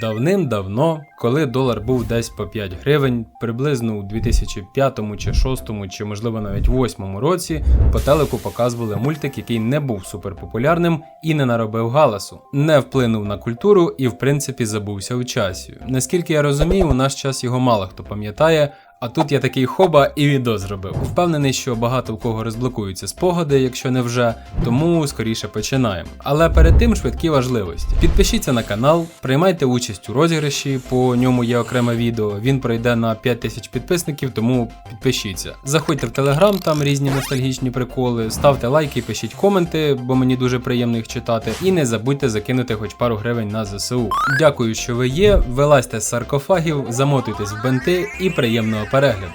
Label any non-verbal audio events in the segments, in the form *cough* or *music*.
Давним-давно, коли долар був десь по 5 гривень, приблизно у 2005 чи 6 чи можливо навіть 2008 році, по телеку показували мультик, який не був суперпопулярним і не наробив галасу, не вплинув на культуру і в принципі забувся у часі. Наскільки я розумію, у наш час його мало хто пам'ятає. А тут я такий хоба і відео зробив. Впевнений, що багато в кого розблокуються спогади, якщо не вже, тому скоріше починаємо. Але перед тим швидкі важливості. Підпишіться на канал, приймайте участь у розіграші, по ньому є окреме відео. Він пройде на 5000 підписників, тому підпишіться. Заходьте в телеграм, там різні ностальгічні приколи, ставте лайки, пишіть коменти, бо мені дуже приємно їх читати. І не забудьте закинути хоч пару гривень на ЗСУ. Дякую, що ви є. Вилазьте з саркофагів, замотуйтесь в бенти і приємного перегляду.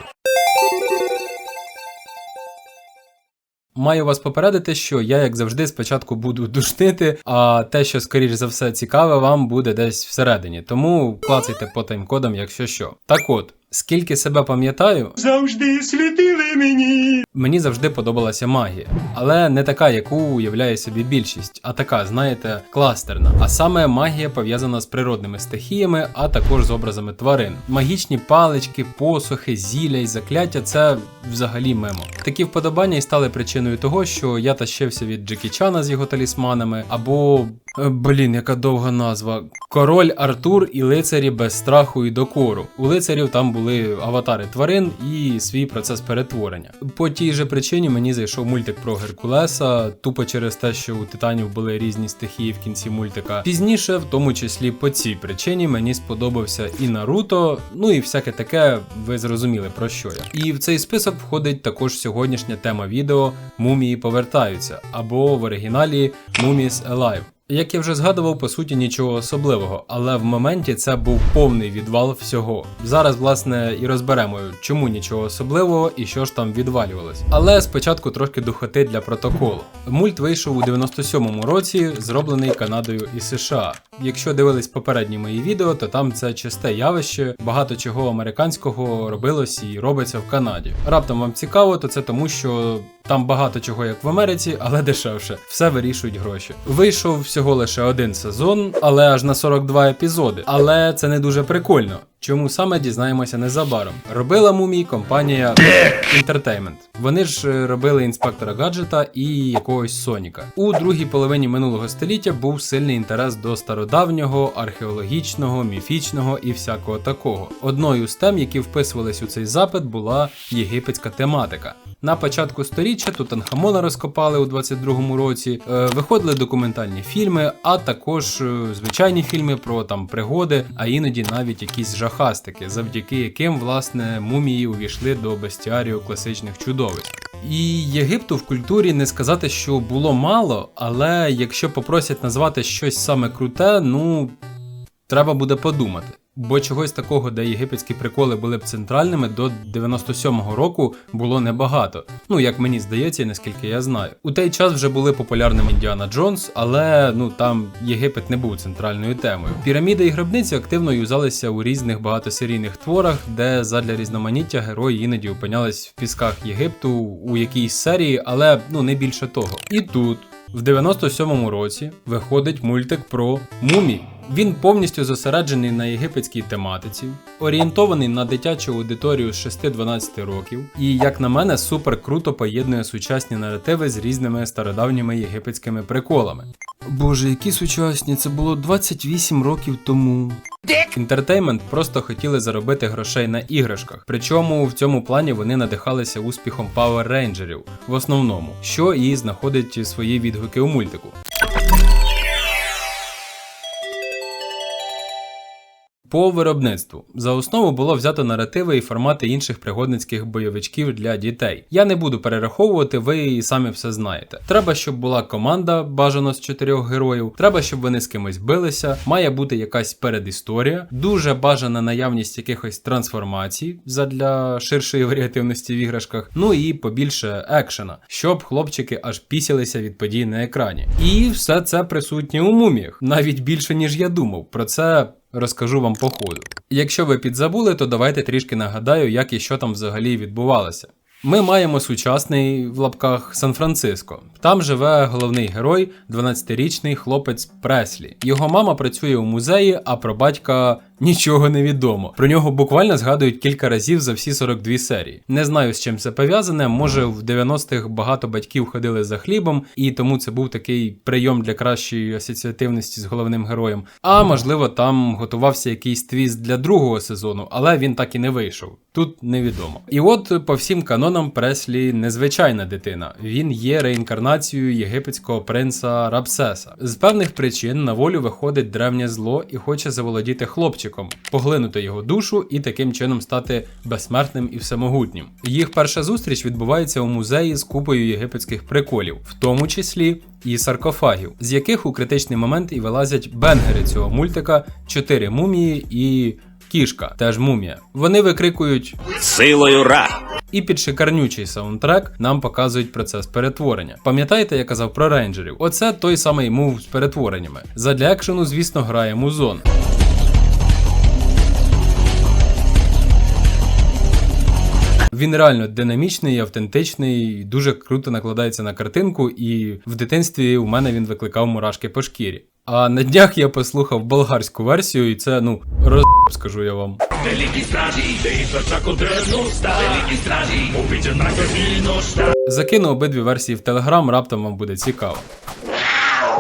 Маю вас попередити, що я, як завжди, спочатку буду *laughs* душнити, а те, що скоріш за все цікаве, вам буде десь всередині. Тому клацайте по таймкодам, якщо що. Так от, скільки себе пам'ятаю, завжди світили мені. мені завжди подобалася магія, але не така, яку уявляє собі більшість, а така, знаєте, кластерна. А саме магія пов'язана з природними стихіями, а також з образами тварин. Магічні палички, посохи, зілля і закляття це взагалі мемо. Такі вподобання і стали причиною того, що я тащився від Джекі Чана з його талісманами, або. Е, Блін, яка довга назва. Король Артур і лицарі без страху і докору. У лицарів там були аватари тварин і свій процес перетворення. По тій же причині мені зайшов мультик про Геркулеса, тупо через те, що у титанів були різні стихії в кінці мультика. Пізніше, в тому числі по цій причині, мені сподобався і Наруто, ну і всяке таке, ви зрозуміли про що я. І в цей список входить також сьогоднішня тема відео Мумії повертаються або в оригіналі Mummies Alive. Як я вже згадував, по суті нічого особливого, але в моменті це був повний відвал всього. Зараз, власне, і розберемо, чому нічого особливого і що ж там відвалювалось. Але спочатку трошки духоти для протоколу. Мульт вийшов у 97-му році, зроблений Канадою і США. Якщо дивились попередні мої відео, то там це чисте явище, багато чого американського робилось і робиться в Канаді. Раптом вам цікаво, то це тому, що там багато чого як в Америці, але дешевше. Все вирішують гроші. Вийшов всього лише один сезон, але аж на 42 епізоди. Але це не дуже прикольно. Чому саме дізнаємося незабаром? Робила мумій компанія Entertainment. Вони ж е, робили інспектора гаджета і якогось Соніка. У другій половині минулого століття був сильний інтерес до стародавнього, археологічного, міфічного і всякого такого. Одною з тем, які вписувались у цей запит, була єгипетська тематика. На початку сторіччя Тутанхамона розкопали у 22-му році. Е, виходили документальні фільми, а також е, звичайні фільми про там пригоди, а іноді навіть якісь жахастики, завдяки яким власне мумії увійшли до бестіарію класичних чудовиськ. І Єгипту в культурі не сказати, що було мало, але якщо попросять назвати щось саме круте, ну треба буде подумати. Бо чогось такого, де єгипетські приколи були б центральними, до 97-го року було небагато. Ну як мені здається, наскільки я знаю. У той час вже були популярними Індіана Джонс, але ну там Єгипет не був центральною темою. Піраміди і гробниці активно юзалися у різних багатосерійних творах, де задля різноманіття герої іноді опинялись в пісках Єгипту у якійсь серії, але ну не більше того. І тут. В 97-му році виходить мультик про мумій. Він повністю зосереджений на єгипетській тематиці, орієнтований на дитячу аудиторію з 6-12 років, і, як на мене, супер круто поєднує сучасні наративи з різними стародавніми єгипетськими приколами. Боже, які сучасні, це було 28 років тому. Інтертеймент просто хотіли заробити грошей на іграшках. Причому в цьому плані вони надихалися успіхом Power Рейнджерів в основному, що і знаходить свої відгуки у мультику. По виробництву за основу було взято наративи і формати інших пригодницьких бойовичків для дітей. Я не буду перераховувати, ви і самі все знаєте. Треба, щоб була команда, бажано з чотирьох героїв. Треба, щоб вони з кимось билися. Має бути якась передісторія, дуже бажана наявність якихось трансформацій задля ширшої варіативності в іграшках. Ну і побільше екшена, щоб хлопчики аж пісялися від подій на екрані. І все це присутнє у муміях, навіть більше ніж я думав. Про це розкажу вам по ходу. Якщо ви підзабули, то давайте трішки нагадаю, як і що там взагалі відбувалося. Ми маємо сучасний в лапках Сан-Франциско. Там живе головний герой, 12-річний хлопець Преслі. Його мама працює у музеї, а про батька нічого не відомо. Про нього буквально згадують кілька разів за всі 42 серії. Не знаю, з чим це пов'язане. Може, в 90-х багато батьків ходили за хлібом, і тому це був такий прийом для кращої асоціативності з головним героєм. А можливо, там готувався якийсь твіст для другого сезону, але він так і не вийшов. Тут невідомо. І от по всім канонам Преслі незвичайна дитина. Він є реінкарнацією єгипетського принца Рабсеса. З певних причин на волю виходить древнє зло і хоче заволодіти хлопчиком, поглинути його душу і таким чином стати безсмертним і всемогутнім. Їх перша зустріч відбувається у музеї з купою єгипетських приколів, в тому числі і саркофагів, з яких у критичний момент і вилазять бенгери цього мультика, чотири мумії і. Кішка, теж мумія. Вони викрикують Силою Ра. і під шикарнючий саундтрек нам показують процес перетворення. Пам'ятаєте, я казав про рейнджерів? Оце той самий мув з перетвореннями. Задля екшену, звісно, грає музон. Він реально динамічний, автентичний, дуже круто накладається на картинку, і в дитинстві у мене він викликав мурашки по шкірі. А на днях я послухав болгарську версію, і це ну роз скажу я вам. Великі стражі, стражі, Закину обидві версії в Телеграм, раптом вам буде цікаво.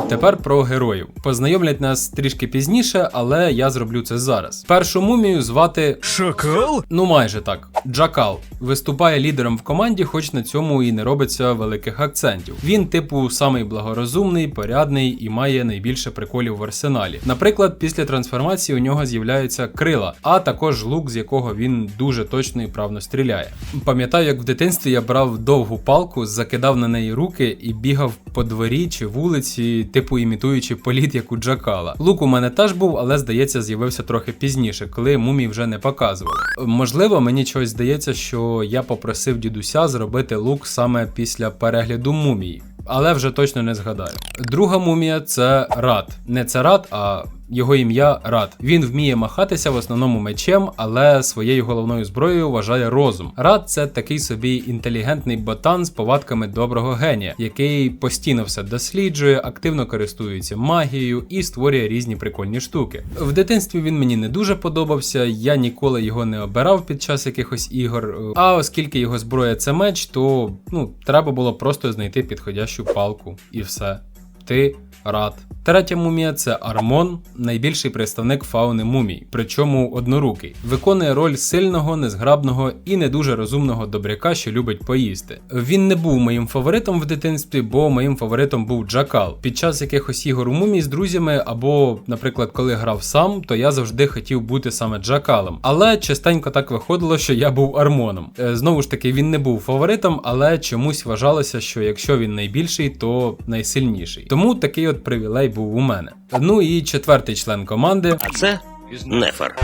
Тепер про героїв. Познайомлять нас трішки пізніше, але я зроблю це зараз. Першу мумію звати Шакал? Ну, майже так. Джакал виступає лідером в команді, хоч на цьому і не робиться великих акцентів. Він, типу, самий благорозумний, порядний і має найбільше приколів в арсеналі. Наприклад, після трансформації у нього з'являються крила, а також лук, з якого він дуже точно і правно стріляє. Пам'ятаю, як в дитинстві я брав довгу палку, закидав на неї руки і бігав по дворі чи вулиці, типу імітуючи політ, як у Джакала. Лук у мене теж був, але здається, з'явився трохи пізніше, коли мумій вже не показував. Можливо, мені чогось здається, що я попросив дідуся зробити лук саме після перегляду мумії. Але вже точно не згадаю. Друга мумія це Рад. Не це Рад, а його ім'я Рад. Він вміє махатися в основному мечем, але своєю головною зброєю вважає розум. Рад це такий собі інтелігентний ботан з повадками доброго генія, який постійно все досліджує, активно користується магією і створює різні прикольні штуки. В дитинстві він мені не дуже подобався, я ніколи його не обирав під час якихось ігор. А оскільки його зброя це меч, то ну треба було просто знайти підходящу палку і все. Ти рад. Третя мумія це Армон, найбільший представник фауни мумій, причому однорукий. Виконує роль сильного, незграбного і не дуже розумного добряка, що любить поїсти. Він не був моїм фаворитом в дитинстві, бо моїм фаворитом був Джакал. Під час якихось ігор у мумій з друзями, або, наприклад, коли грав сам, то я завжди хотів бути саме Джакалом. Але частенько так виходило, що я був Армоном. Е, Знову ж таки, він не був фаворитом, але чомусь вважалося, що якщо він найбільший, то найсильніший. Тому такий от привілей був у мене. Ну і четвертий член команди. А це Нефер.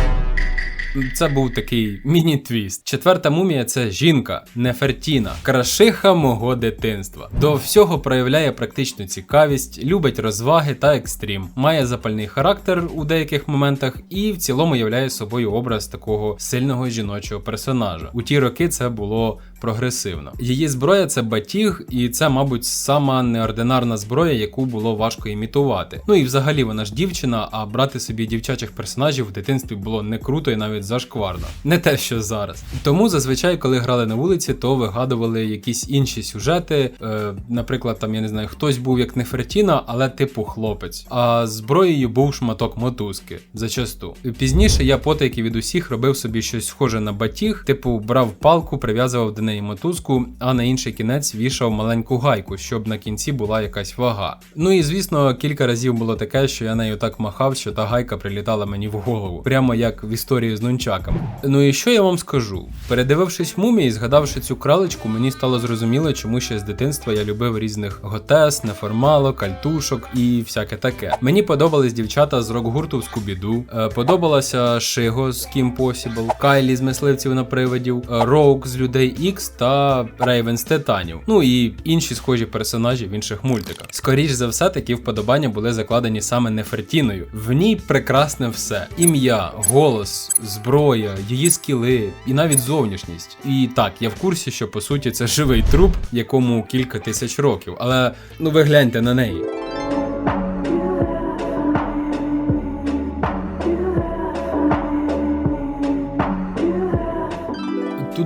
Це був такий міні-твіст. Четверта мумія це жінка, Нефертіна, крашиха мого дитинства. До всього проявляє практичну цікавість, любить розваги та екстрім, має запальний характер у деяких моментах і в цілому являє собою образ такого сильного жіночого персонажа. У ті роки це було прогресивно. Її зброя це батіг, і це, мабуть, сама неординарна зброя, яку було важко імітувати. Ну і взагалі вона ж дівчина, а брати собі дівчачих персонажів в дитинстві було не круто і навіть зашкварно. Не те, що зараз. Тому зазвичай, коли грали на вулиці, то вигадували якісь інші сюжети. Е, наприклад, там я не знаю, хтось був як Нефертіна, але типу хлопець. А зброєю був шматок мотузки зачасту. Пізніше я потайки від усіх робив собі щось схоже на батіг, типу брав палку, прив'язував до неї мотузку, а на інший кінець вішав маленьку гайку, щоб на кінці була якась вага. Ну і звісно, кілька разів було таке, що я нею так махав, що та гайка прилітала мені в голову, прямо як в історії з нунчаками. Ну і що я вам скажу? Передивившись мумії, згадавши цю кралечку, мені стало зрозуміло, чому ще з дитинства я любив різних готес, неформалок, кальтушок і всяке таке. Мені подобались дівчата з рок-гурту в Скубіду, е, подобалася Шиго з Kim Possible, Кайлі з мисливців на привидів, е, Роук з людей Ікс Фенікс та Рейвен з Титанів. Ну і інші схожі персонажі в інших мультиках. Скоріш за все, такі вподобання були закладені саме Нефертіною. В ній прекрасне все: ім'я, голос, зброя, її скіли і навіть зовнішність. І так, я в курсі, що по суті це живий труп, якому кілька тисяч років. Але ну ви гляньте на неї.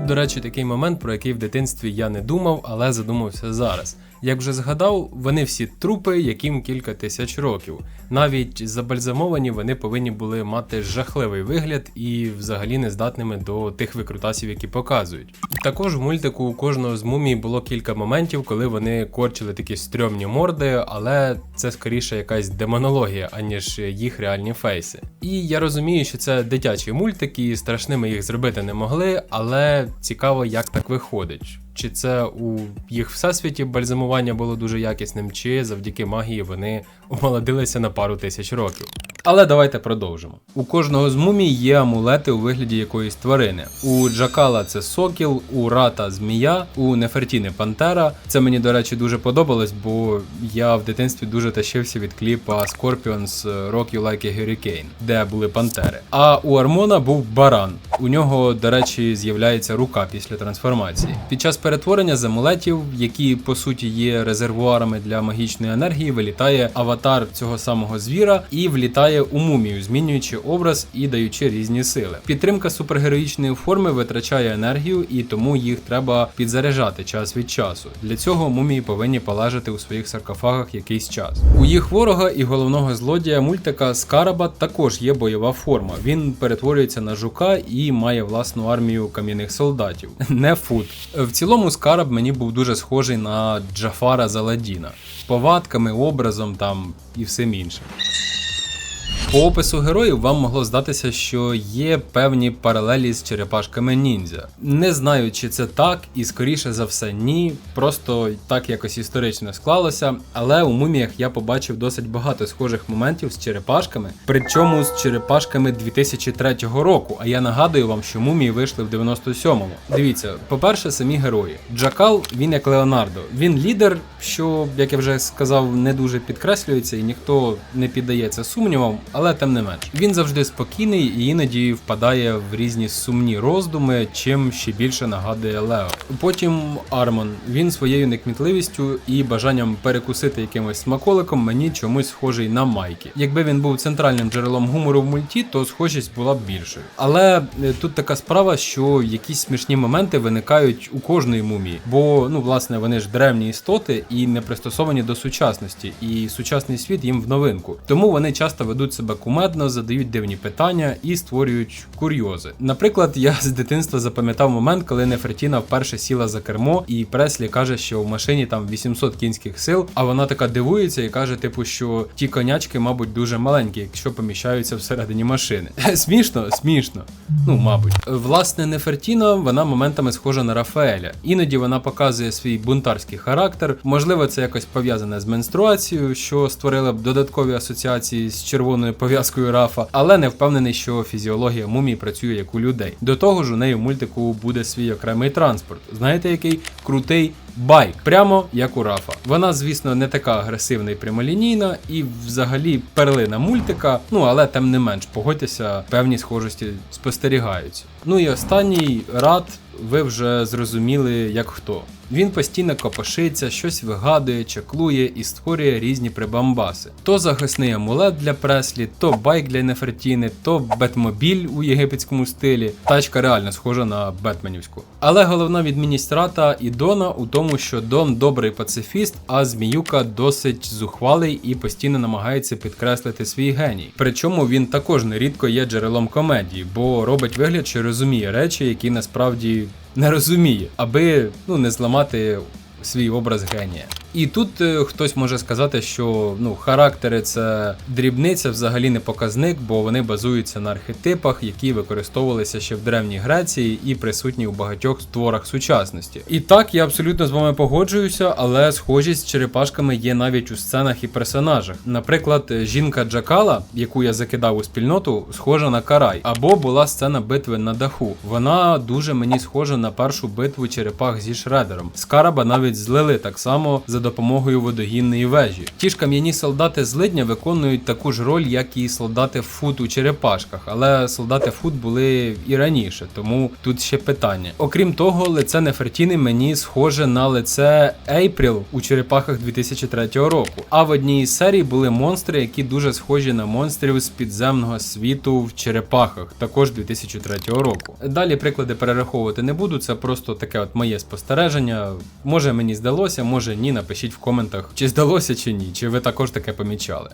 Тут, до речі, такий момент, про який в дитинстві я не думав, але задумався зараз. Як вже згадав, вони всі трупи, яким кілька тисяч років. Навіть забальзамовані вони повинні були мати жахливий вигляд і взагалі не здатними до тих викрутасів, які показують. Також в мультику у кожного з мумій було кілька моментів, коли вони корчили такі стрьомні морди, але це скоріше якась демонологія, аніж їх реальні фейси. І я розумію, що це дитячі мультики, і страшними їх зробити не могли, але цікаво, як так виходить. Чи це у їх всесвіті бальзамування було дуже якісним, чи завдяки магії вони омолодилися на пару тисяч років. Але давайте продовжимо. У кожного з мумій є амулети у вигляді якоїсь тварини. У Джакала це сокіл, у Рата змія, у Нефертіни пантера. Це мені, до речі, дуже подобалось, бо я в дитинстві дуже тащився від кліпа Scorpions Rock You Like a Hurricane, де були пантери. А у Армона був баран. У нього, до речі, з'являється рука після трансформації. Під час перетворення з які по суті є резервуарами для магічної енергії, вилітає аватар цього самого звіра і влітає у мумію, змінюючи образ і даючи різні сили. Підтримка супергероїчної форми витрачає енергію, і тому їх треба підзаряджати час від часу. Для цього мумії повинні полежати у своїх саркофагах якийсь час. У їх ворога і головного злодія мультика Скараба також є бойова форма. Він перетворюється на жука і має власну армію кам'яних солдатів. *laughs* Не фут. В цілому Скараб мені був дуже схожий на Джафара Заладіна. Повадками, образом там і всім іншим. По опису героїв вам могло здатися, що є певні паралелі з черепашками ніндзя. Не знаю, чи це так, і скоріше за все ні. Просто так якось історично склалося. Але у муміях я побачив досить багато схожих моментів з черепашками, причому з черепашками 2003 року. А я нагадую вам, що мумії вийшли в 97-му. Дивіться, по-перше, самі герої. Джакал, він як Леонардо. Він лідер, що, як я вже сказав, не дуже підкреслюється і ніхто не піддається сумнівам, але тим не менш. Він завжди спокійний і іноді впадає в різні сумні роздуми, чим ще більше нагадує Лео. Потім Армон. Він своєю некмітливістю і бажанням перекусити якимось смаколиком мені чомусь схожий на Майкі. Якби він був центральним джерелом гумору в мульті, то схожість була б більшою. Але е, тут така справа, що якісь смішні моменти виникають у кожної мумії, бо ну власне вони ж древні істоти і не пристосовані до сучасності, і сучасний світ їм в новинку. Тому вони часто ведуть себе кумедно, задають дивні питання і створюють курйози. Наприклад, я з дитинства запам'ятав момент, коли Нефертіна вперше сіла за кермо, і Преслі каже, що в машині там 800 кінських сил, а вона така дивується і каже, типу, що ті конячки, мабуть, дуже маленькі, якщо поміщаються всередині машини. *laughs* Смішно, смішно. Ну, мабуть. Власне, Нефертіна, вона моментами схожа на Рафаеля. Іноді вона показує свій бунтарський характер. Можливо, це якось пов'язане з менструацією, що створили б додаткові асоціації з червоною пов'язкою Рафа, але не впевнений, що фізіологія мумії працює як у людей. До того ж, у неї в мультику буде свій окремий транспорт. Знаєте, який крутий байк, прямо як у Рафа. Вона, звісно, не така агресивна і прямолінійна, і взагалі перлина мультика. Ну але тим не менш, погодьтеся, певні схожості спостерігаються. Ну і останній рад. Ви вже зрозуміли, як хто. Він постійно копошиться, щось вигадує, чаклує і створює різні прибамбаси. То захисний амулет для преслі, то байк для Нефертіни, то бетмобіль у єгипетському стилі. Тачка реально схожа на Бетменівську. Але головна відмінність Рата і Дона у тому, що Дон добрий пацифіст, а Зміюка досить зухвалий і постійно намагається підкреслити свій геній. Причому він також нерідко є джерелом комедії, бо робить вигляд, що розуміє речі, які насправді не розуміє, аби ну не зламати свій образ генія. І тут е, хтось може сказати, що ну характери це дрібниця, взагалі не показник, бо вони базуються на архетипах, які використовувалися ще в древній Греції і присутні у багатьох творах сучасності. І так я абсолютно з вами погоджуюся, але схожість з черепашками є навіть у сценах і персонажах. Наприклад, е, жінка Джакала, яку я закидав у спільноту, схожа на Карай, або була сцена битви на даху. Вона дуже мені схожа на першу битву черепах зі Шредером. Скараба навіть злили так само за допомогою водогінної вежі. Ті ж кам'яні солдати злидня виконують таку ж роль, як і солдати Фут у черепашках, але солдати Фут були і раніше, тому тут ще питання. Окрім того, лице Нефертіни мені схоже на лице Ейпріл у черепахах 2003 року. А в одній із серій були монстри, які дуже схожі на монстрів з підземного світу в черепахах, також 2003 року. Далі приклади перераховувати не буду, це просто таке от моє спостереження. Може мені здалося, може ні. Напишіть в коментах, чи здалося чи ні, чи ви також таке помічали.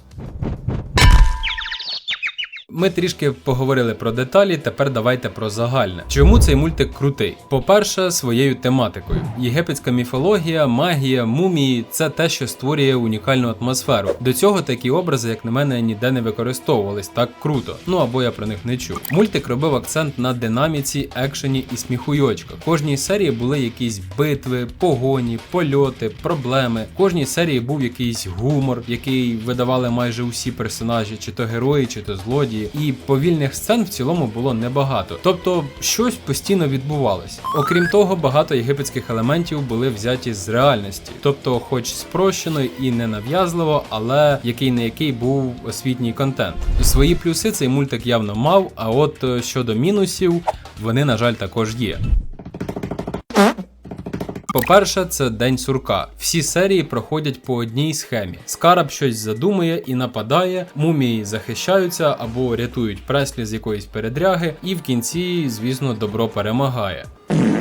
Ми трішки поговорили про деталі, тепер давайте про загальне. Чому цей мультик крутий? По-перше, своєю тематикою. Єгипетська міфологія, магія, мумії це те, що створює унікальну атмосферу. До цього такі образи, як на мене, ніде не використовувались так круто. Ну або я про них не чув. Мультик робив акцент на динаміці, екшені і сміхуйочках. Кожній серії були якісь битви, погоні, польоти, проблеми. Кожній серії був якийсь гумор, який видавали майже усі персонажі, чи то герої, чи то злодії. І повільних сцен в цілому було небагато. Тобто щось постійно відбувалося. Окрім того, багато єгипетських елементів були взяті з реальності, тобто, хоч спрощено і ненав'язливо, але який не який був освітній контент. Свої плюси цей мультик явно мав. А от е, щодо мінусів, вони на жаль також є. По-перше, це день сурка. Всі серії проходять по одній схемі. Скараб щось задумує і нападає, мумії захищаються або рятують преслі з якоїсь передряги, і в кінці, звісно, добро перемагає.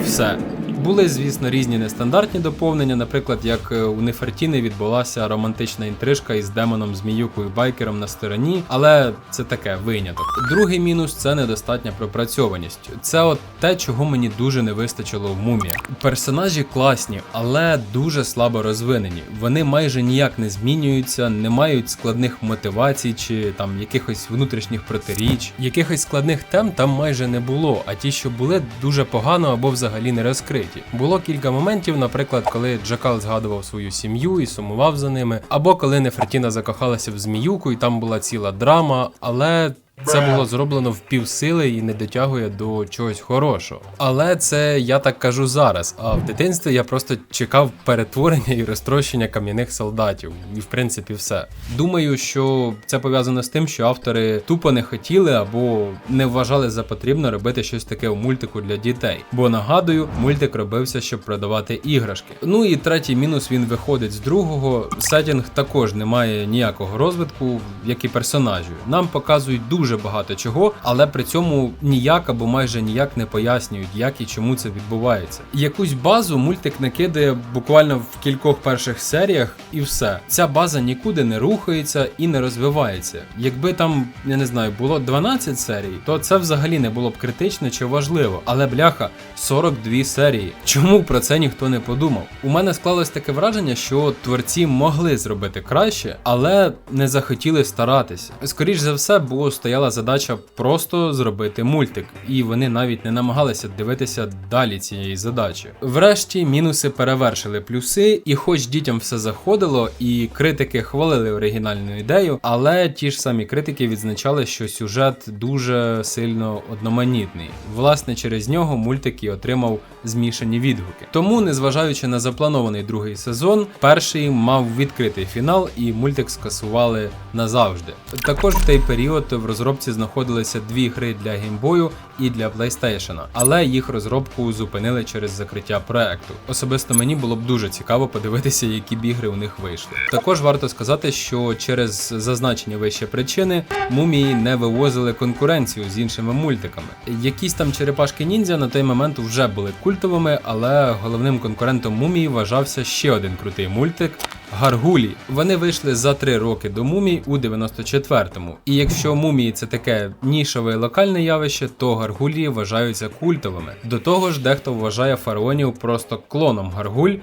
Все. Були, звісно, різні нестандартні доповнення, наприклад, як е, у Нефертіни відбулася романтична інтрижка із демоном Зміюкою Байкером на стороні, але це таке виняток. Другий мінус це недостатня пропрацьованість. Це от те, чого мені дуже не вистачило в мумі. Персонажі класні, але дуже слабо розвинені. Вони майже ніяк не змінюються, не мають складних мотивацій чи там якихось внутрішніх протиріч. Якихось складних тем там майже не було, а ті, що були, дуже погано або взагалі не розкриті. Було кілька моментів, наприклад, коли Джакал згадував свою сім'ю і сумував за ними, або коли Нефертіна закохалася в зміюку, і там була ціла драма, але. Це було зроблено в півсили і не дотягує до чогось хорошого. Але це я так кажу зараз. А в дитинстві я просто чекав перетворення і розтрощення кам'яних солдатів. І в принципі все. Думаю, що це пов'язано з тим, що автори тупо не хотіли або не вважали за потрібно робити щось таке у мультику для дітей. Бо нагадую, мультик робився, щоб продавати іграшки. Ну і третій мінус він виходить з другого. Сетінг також не має ніякого розвитку, як і персонажів. Нам показують дуже багато чого, але при цьому ніяк або майже ніяк не пояснюють, як і чому це відбувається. Якусь базу мультик накидає буквально в кількох перших серіях, і все. Ця база нікуди не рухається і не розвивається. Якби там, я не знаю, було 12 серій, то це взагалі не було б критично чи важливо. Але бляха, 42 серії. Чому про це ніхто не подумав? У мене склалось таке враження, що творці могли зробити краще, але не захотіли старатися. Скоріш за все, бо стояла задача просто зробити мультик, і вони навіть не намагалися дивитися далі цієї задачі. Врешті мінуси перевершили плюси, і хоч дітям все заходило, і критики хвалили оригінальну ідею, але ті ж самі критики відзначали, що сюжет дуже сильно одноманітний. Власне, через нього мультик і отримав змішані відгуки. Тому, незважаючи на запланований другий сезон, перший мав відкритий фінал, і мультик скасували назавжди. Також в той період в розробці знаходилися дві гри для геймбою і для PlayStation, але їх розробку зупинили через закриття проекту. Особисто мені було б дуже цікаво подивитися, які б ігри у них вийшли. Також варто сказати, що через зазначені вище причини мумії не вивозили конкуренцію з іншими мультиками. Якісь там черепашки ніндзя на той момент вже були культовими, але головним конкурентом мумії вважався ще один крутий мультик. Гаргулі. Вони вийшли за три роки до мумій у 94-му. І якщо мумії це таке нішове і локальне явище, то гаргулі вважаються культовими. До того ж, дехто вважає фараонів просто клоном гаргуль.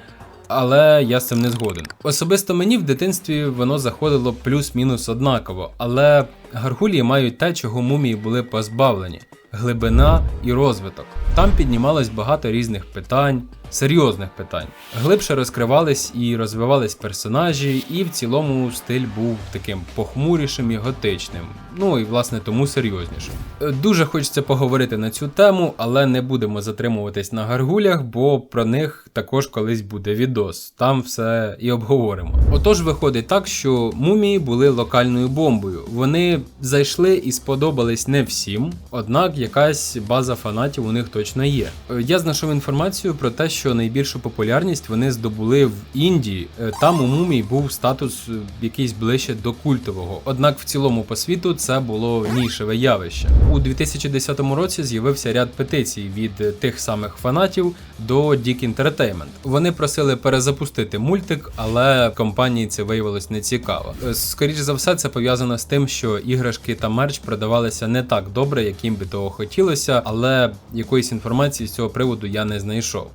але я з цим не згоден. Особисто мені в дитинстві воно заходило плюс-мінус однаково, але гаргулії мають те, чого мумії були позбавлені глибина і розвиток. Там піднімалось багато різних питань, серйозних питань. Глибше розкривались і розвивались персонажі, і в цілому стиль був таким похмурішим і готичним. Ну і власне тому серйознішим. Дуже хочеться поговорити на цю тему, але не будемо затримуватись на гаргулях, бо про них також колись буде відос. Там все і обговоримо. Отож, виходить так, що мумії були локальною бомбою. Вони зайшли і сподобались не всім, однак якась база фанатів у них точно є. Я знайшов інформацію про те, що найбільшу популярність вони здобули в Індії. Е, Там у мумій був статус е, якийсь ближче до культового. Однак в цілому по світу це було нішеве явище. У 2010 році з'явився ряд петицій від е, тих самих фанатів до Dick Entertainment. Вони просили перезапустити мультик, але компанії це виявилось не цікаво. Скоріше за все, це пов'язано з тим, що іграшки та мерч продавалися не так добре, як їм би того хотілося, але якоїсь інформації з цього приводу я не знайшов.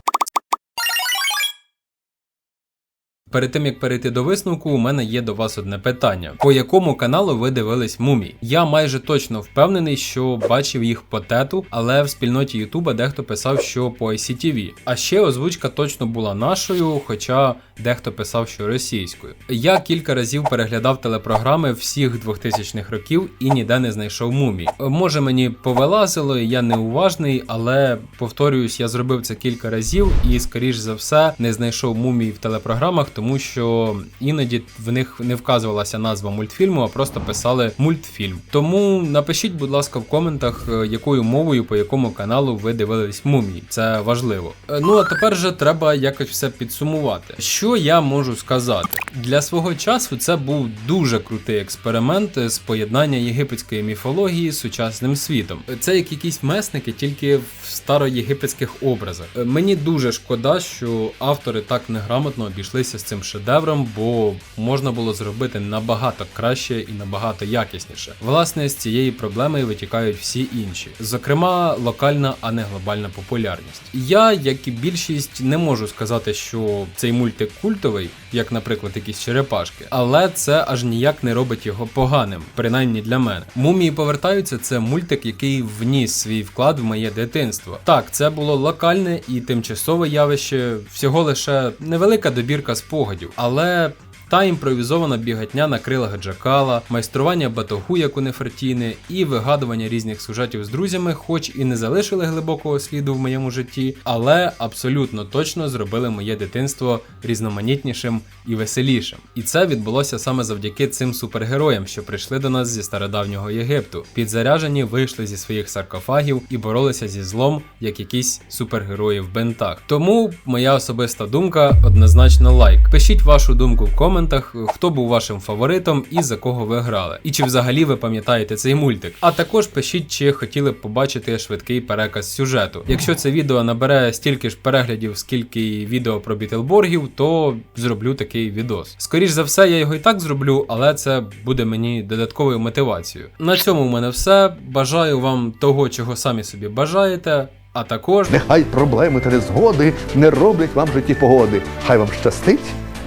Перед тим як перейти до висновку, у мене є до вас одне питання: по якому каналу ви дивились мумій? Я майже точно впевнений, що бачив їх по тету, але в спільноті Ютуба дехто писав, що по ICTV. А ще озвучка точно була нашою, хоча дехто писав, що російською. Я кілька разів переглядав телепрограми всіх 2000-х років і ніде не знайшов мумій. Може мені повилазило, я неуважний, але повторююсь, я зробив це кілька разів і, скоріш за все, не знайшов мумій в телепрограмах, тому що іноді в них не вказувалася назва мультфільму, а просто писали мультфільм. Тому напишіть, будь ласка, в коментах, е, якою мовою по якому каналу ви дивились мумії. Це важливо. Е, Ну а тепер же треба якось все підсумувати. Що я можу сказати? Для свого часу це був дуже крутий експеримент з поєднання єгипетської міфології з сучасним світом. Це як якісь месники, тільки в староєгипетських образах. Е, Мені дуже шкода, що автори так неграмотно обійшлися з цим шедевром, бо можна було зробити набагато краще і набагато якісніше. Власне, з цієї проблеми витікають всі інші, зокрема, локальна, а не глобальна популярність. Я, як і більшість, не можу сказати, що цей мультик культовий, як, наприклад, якісь черепашки, але це аж ніяк не робить його поганим, принаймні для мене. Мумії повертаються. Це мультик, який вніс свій вклад в моє дитинство. Так, це було локальне і тимчасове явище, всього лише невелика добірка спогадів, але. Та імпровізована бігатня на крилах Джакала, майстрування батогу, як у Нефертіни, і вигадування різних сюжетів з друзями, хоч і не залишили глибокого сліду в моєму житті, але абсолютно точно зробили моє дитинство різноманітнішим і веселішим. І це відбулося саме завдяки цим супергероям, що прийшли до нас зі стародавнього Єгипту. Підзаряжені вийшли зі своїх саркофагів і боролися зі злом, як якісь супергерої в бентах. Тому моя особиста думка однозначно лайк. Пишіть вашу думку в коментах, хто був вашим фаворитом і за кого ви грали. І чи взагалі ви пам'ятаєте цей мультик. А також пишіть, чи хотіли б побачити швидкий переказ сюжету. Якщо це відео набере стільки ж переглядів, скільки відео про Бітлборгів, то зроблю такий відос. Скоріш за все, я його і так зроблю, але це буде мені додатковою мотивацією. На цьому в мене все. Бажаю вам того, чого самі собі бажаєте. А також Нехай проблеми та незгоди не роблять вам житті погоди. Хай вам щастить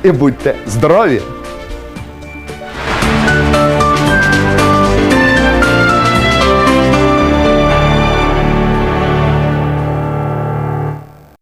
і будьте здорові!